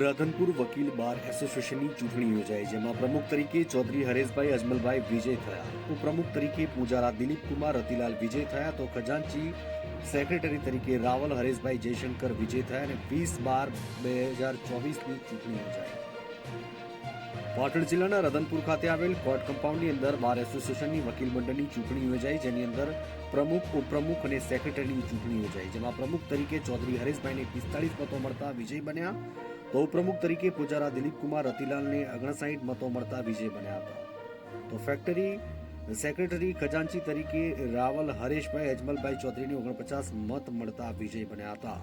રાધનપુર વકીલ બાર એસોસિએશનની ચૂંટણી યોજાઈ, જેમાં પ્રમુખ તરીકે ચૌધરી હરેશભાઈ અજમલભાઈ વિજય થયા. ઉપપ્રમુખ તરીકે પૂજારા દિલીપકુમાર, રતિલાલ વિજય થયા તો ખજાનચી સેક્રેટરી તરીકે રાવલ હરેશભાઈ જયશંકર વિજય થયા અને વીસ બાર બે હજાર ચોવીસની ચૂંટણી યોજાઈ. પાટણ જિલ્લાના રતનપુર ખાતે આવેલ કોર્ટ કમ્પાઉન્ડની અંદર બાર એસોસિએશનની વકીલ મંડળની ચૂંટણી યોજાઈ, જેની અંદર પ્રમુખ, ઉપપ્રમુખ અને સેક્રેટરીની ચૂંટણી યોજાઈ, જેમાં પ્રમુખ તરીકે ચૌધરી હરેશભાઈને પિસ્તાળીસ મતો મળતા વિજય બન્યા. ઉપપ્રમુખ તરીકે પૂજારા દિલીપકુમાર રતિલાલને અગણસાઠ મતો મળતા વિજય બન્યા હતા. તો ફેક્ટરી સેક્રેટરી ખજાનચી તરીકે રાવલ હરેશભાઈ અજમલભાઈ ચૌધરીને ઓગણપચાસ મત મળતા વિજય બન્યા હતા.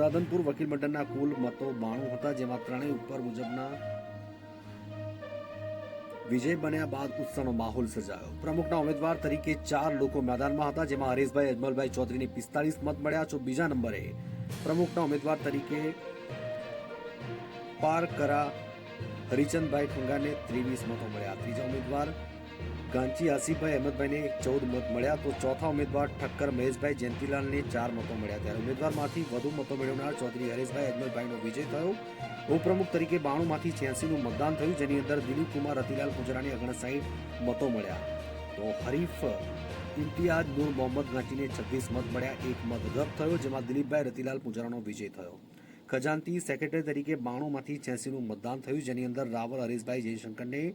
રાધનપુર વકીલ મંડળના કુલ મતો બાણું હતા, જેમાં ત્રણેય ઉપર મુજબના વિજય બન્યા બાદ ઉત્સવનો માહોલ સર્જાયો. પ્રમુખના ઉમેદવાર તરીકે ચાર લોકો મેદાનમાં હતા, જેમાં હરેશભાઈ અજમલભાઈ ચૌધરીને પિસ્તાળીસ મત મળ્યા. છો બીજા નંબરે પ્રમુખના ઉમેદવાર તરીકે પાર કરા, હરિચંદભાઈ ઠુંગાને ત્રેવીસ મતો મળ્યા. ત્રીજા ઉમેદવાર, ગાંચી આસિફભાઈ, અહેમદભાઈને ચૌદ મત મળ્યા. તો ચોથા ઉમેદવાર, ઠક્કર મહેશભાઈ, જયંતિલાલને ચાર મતો મળ્યા. ત્યારે ઉમેદવારમાંથી વધુ મતો મેળવનાર ચૌધરી હરેશભાઈ અજમલભાઈનો વિજય થયો. ઉપપ્રમુખ તરીકે બાણુંમાંથી છ્યાસીનું મતદાન થયું, જેની અંદર દિલીપકુમાર રતિલાલ પૂજરાને ઓગણસાઠ મતો મળ્યા. તો હરીફ ઇમ્તિયાજ નૂર મોહમ્મદ ગાંચીને છવ્વીસ મત મળ્યા. એક મત રદ થયો, જેમાં દિલીપભાઈ રતિલાલ પૂજરાનો વિજય થયો. ખજાનતી સેક્રેટરી તરીકે બાણુંમાંથી છ્યાસીનું મતદાન થયું, જેની અંદર રાવલ, હરીશભાઈ જયશંકરને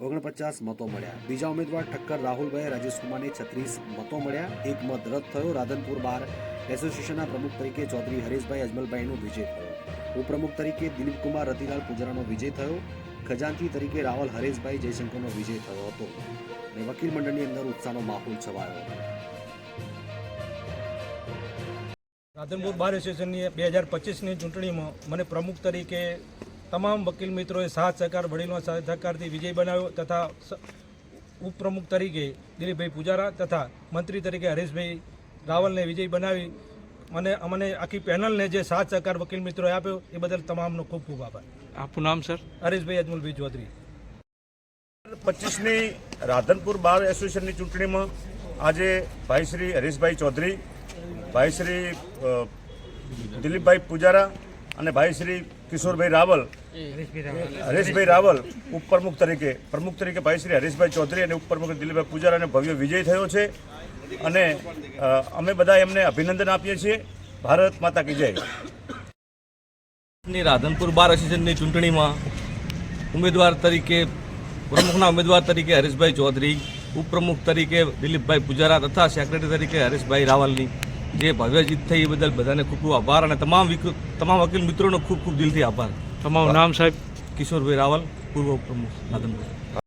ઓગણપચાસ મતો મળ્યા. બીજા ઉમેદવાર ઠક્કર રાહુલભાઈ રાજેશકુમારને છત્રીસ મતો મળ્યા. એક મત રદ થયો. રાધનપુર બાર એસોસિએશનના પ્રમુખ તરીકે ચૌધરી હરેશભાઈ અજમલભાઈનો વિજય થયો. ઉપપ્રમુખ તરીકે દિલીપકુમાર રતિલાલ પૂજરાનો વિજય થયો. ખજાનતી તરીકે રાવલ, હરેશભાઈ જયશંકરનો વિજય થયો હતો. અને વકીલ મંડળની અંદર ઉત્સાહનો માહોલ છવાયો રાધનપુર બાર એસોસિએશનની બે હજાર પચીસની ચૂંટણીમાં મને પ્રમુખ તરીકે તમામ વકીલ મિત્રોએ સાથ સહકાર વડીલો સાથ સહકારથી વિજય બનાવ્યો તથા ઉપપ્રમુખ તરીકે દિલીપભાઈ પૂજારા તથા મંત્રી તરીકે હરેશભાઈ રાવલને વિજય બનાવી અને અમને આખી પેનલને જે સાથ સહકાર વકીલ મિત્રોએ આપ્યો એ બદલ તમામનો ખૂબ ખૂબ આભાર. આપનું નામ સર? હરેશભાઈ અજમલભાઈ ચૌધરી. પચીસની રાધનપુર બાર એસોસિએશનની ચૂંટણીમાં આજે ભાઈ શ્રી હરીશભાઈ ચૌધરી ભાઈ શ્રી દિલીપભાઈ પૂજારા અને ભાઈ શ્રી કિશોરભાઈ રાવલ, હરેશભાઈ રાવલ ઉપપ્રમુખ તરીકે, પ્રમુખ તરીકે ભાઈ શ્રી હરેશભાઈ ચૌધરી અને ઉપપ્રમુખ દિલીપભાઈ પૂજારાને ભવ્ય વિજય થયો છે. અને અમે બધા એમને અભિનંદન આપીએ છીએ. ભારત માતા કી જય. રાધનપુર બાર એસોસિએશનની ચૂંટણીમાં ઉમેદવાર તરીકે, પ્રમુખના ઉમેદવાર તરીકે હરેશભાઈ ચૌધરી, ઉપપ્રમુખ તરીકે દિલીપભાઈ પૂજારા તથા સેક્રેટરી તરીકે હરેશભાઈ રાવલની જે ભવ્ય જીત થઈ એ બદલ બધાને ખૂબ ખૂબ આભાર અને તમામ તમામ વકીલ મિત્રોનો ખૂબ ખૂબ દિલથી આભાર. તમારું નામ સાહેબ કિશોરભાઈ રાવલ પૂર્વ પ્રમુખ રાધનપુર